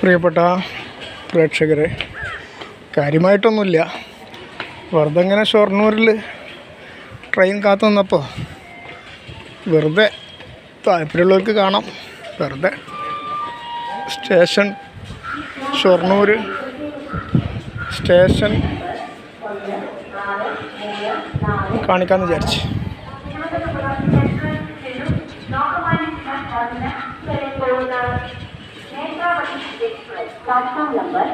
പ്രിയപ്പെട്ട പ്രേക്ഷകരെ കാര്യമായിട്ടൊന്നുമില്ല. വെറുതെ ഇങ്ങനെ ഷൊർണൂരിൽ ട്രെയിൻ കാത്തു നിന്നപ്പോൾ വെറുതെ താല്പര്യമുള്ളവർക്ക് കാണാം. വെറുതെ സ്റ്റേഷൻ ഷൊർണൂർ സ്റ്റേഷൻ കാണിക്കാമെന്ന് വിചാരിച്ചു. Platform platform number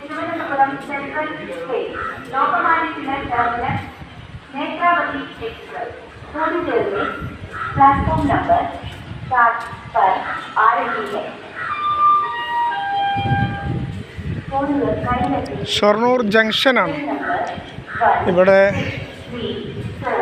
Thiruvananthapuram central Lokmanya Tilak platform number सात पर आ रही है। ഷൊർണൂർ ജംഗ്ഷനാണ്. നമ്പർ ഇവിടെ three, four,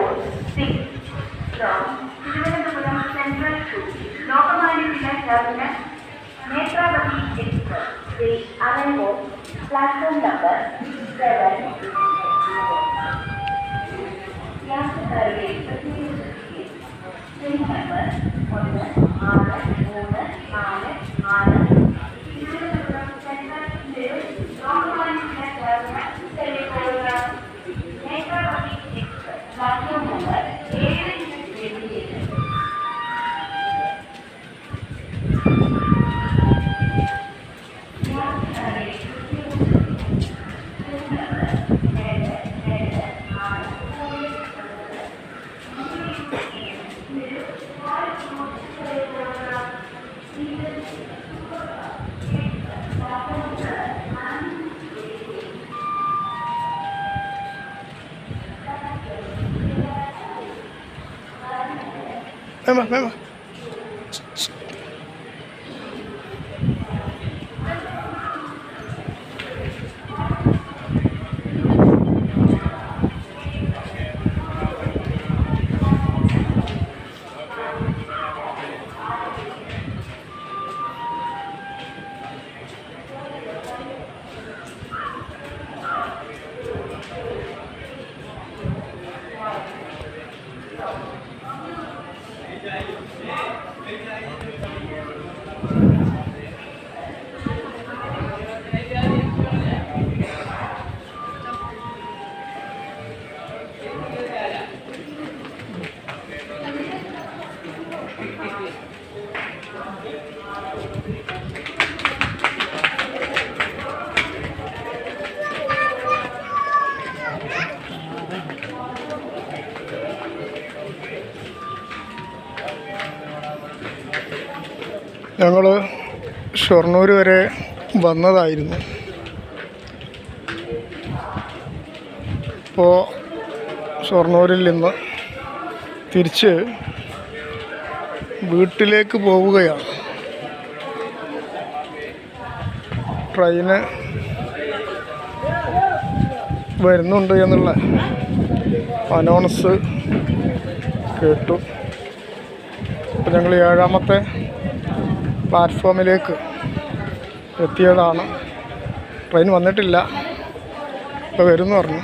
Ven más. ഞങ്ങൾ ഷൊർണൂർ വരെ വന്നതായിരുന്നു. ഇപ്പോൾ ഷൊർണൂരിൽ നിന്ന് തിരിച്ച് വീട്ടിലേക്ക് പോവുകയാണ്. ട്രെയിന് വരുന്നുണ്ട് എന്നുള്ള അനൗൺസ് കേട്ടു. ഞങ്ങൾ ഏഴാമത്തെ പ്ലാറ്റ്ഫോമിലേക്ക് എത്തിയതാണ്. ട്രെയിൻ വന്നിട്ടില്ല. ഇപ്പോൾ വരുന്നു പറഞ്ഞു.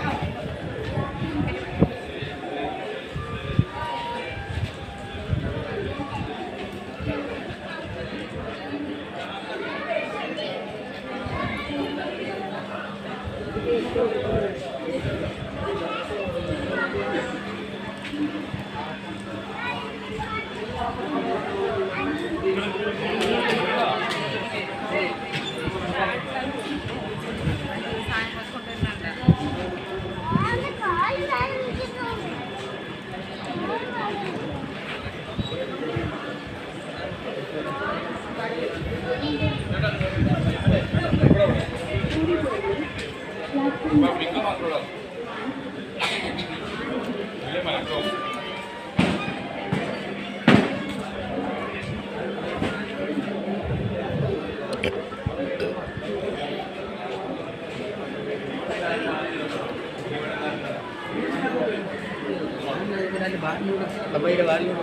Labay na bali mo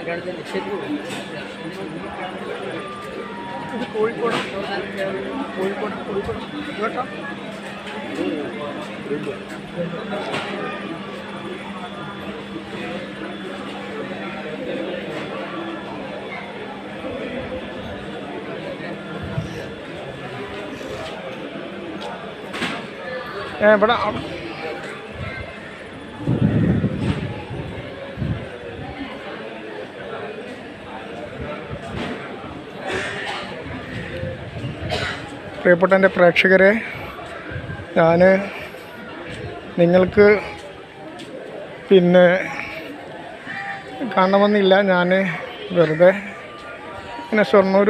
Agad din exit mo. Kozhikode Kozhikode കേട്ടോ ഏ പ്രിയപ്പെട്ട എന്റെ പ്രേക്ഷകരെ ഞാൻ നിങ്ങൾക്ക് പിന്നെ കാണണമെന്നില്ല. ഞാൻ വെറുതെ ഇങ്ങനെ ഷൊർണൂർ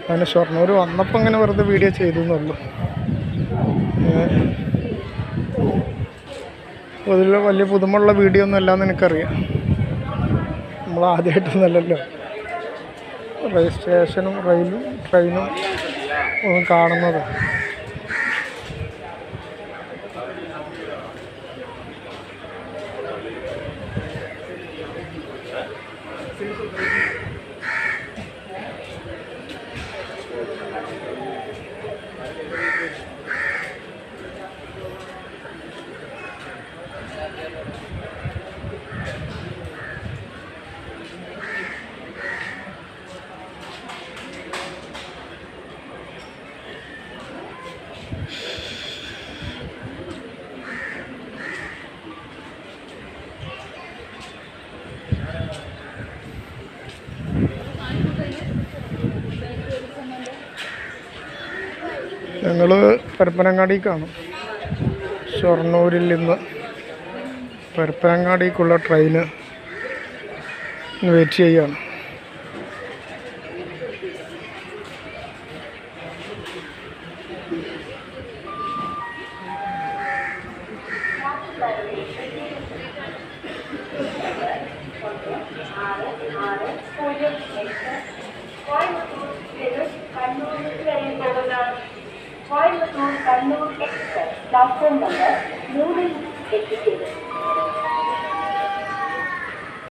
അങ്ങനെ ഷൊർണൂർ വന്നപ്പോൾ ഇങ്ങനെ വെറുതെ വീഡിയോ ചെയ്തു എന്നുള്ളൂ അതിൽ വലിയ പുതുമുള്ള വീഡിയോ ഒന്നും അല്ലാന്ന് എനിക്കറിയാം. നമ്മൾ ആദ്യമായിട്ടൊന്നല്ലല്ലോ രജിസ്ട്രേഷനും റെയിലും ട്രെയിനും കാണുന്നത്. ഞങ്ങൾ കാണും ഷൊർണൂരിൽ നിന്ന് പരപ്പനങ്ങാടിക്കുള്ള ട്രെയിന് വെയിറ്റ് ചെയ്യുകയാണ് Bangalore Express, platform number, moving educated.